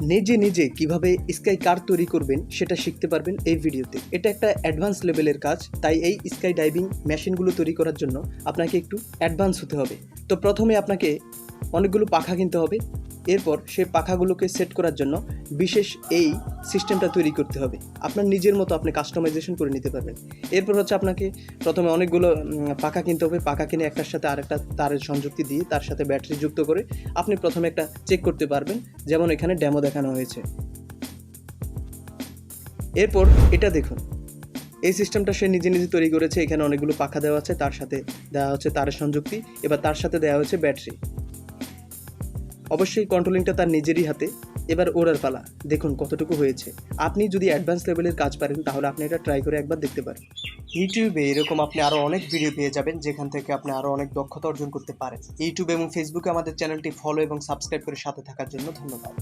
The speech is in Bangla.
নিজে নিজে কীভাবে স্কাই কার তৈরি করবেন সেটা শিখতে পারবেন এই ভিডিওতে। এটা একটা অ্যাডভান্স লেভেলের কাজ, তাই এই স্কাই ডাইভিং মেশিনগুলো তৈরি করার জন্য আপনাকে একটু অ্যাডভান্স হতে হবে। তো প্রথমে আপনাকে অনেকগুলো পাখা কিনতে হবে এরপর সেই পাখাগুলোকে সেট করার জন্য বিশেষ এই সিস্টেমটা তৈরি করতে হবে। আপনার নিজের মতো আপনি কাস্টমাইজেশন করে নিতে পারবেন। এরপর হচ্ছে আপনাকে প্রথমে অনেকগুলো পাখা কিনতে হবে। পাখা কিনে একটার সাথে আরেকটা তারের সংযুক্তি দিয়ে তার সাথে ব্যাটারি যুক্ত করে আপনি প্রথমে একটা চেক করতে পারবেন। যেমন এখানে ডেমো দেখানো হয়েছে। এরপর এটা দেখুন। এই সিস্টেমটা সে নিজে নিজে তৈরি করেছে। এখানে অনেকগুলো পাখা দেওয়া আছে। তার সাথে দেওয়া হচ্ছে তারের সংযুক্তি। এবার তার সাথে দেওয়া হচ্ছে ব্যাটারি অবশ্যই কন্ট্রোলিংটা তার নিজেরই হাতে। এবার ওরার পালা, দেখুন কতটুকু হয়েছে। আপনি যদি অ্যাডভান্স লেভেলের কাজ পারেন, তাহলে আপনি এটা ট্রাই করে একবার দেখতে পারেন। ইউটিউবে এরকম আপনি আরও অনেক ভিডিও পেয়ে যাবেন, যেখান থেকে আপনি আরও অনেক দক্ষতা অর্জন করতে পারেন। ইউটিউব এবং ফেসবুকে আমাদের চ্যানেলটি ফলো এবং সাবস্ক্রাইব করে সাথে থাকার জন্য ধন্যবাদ।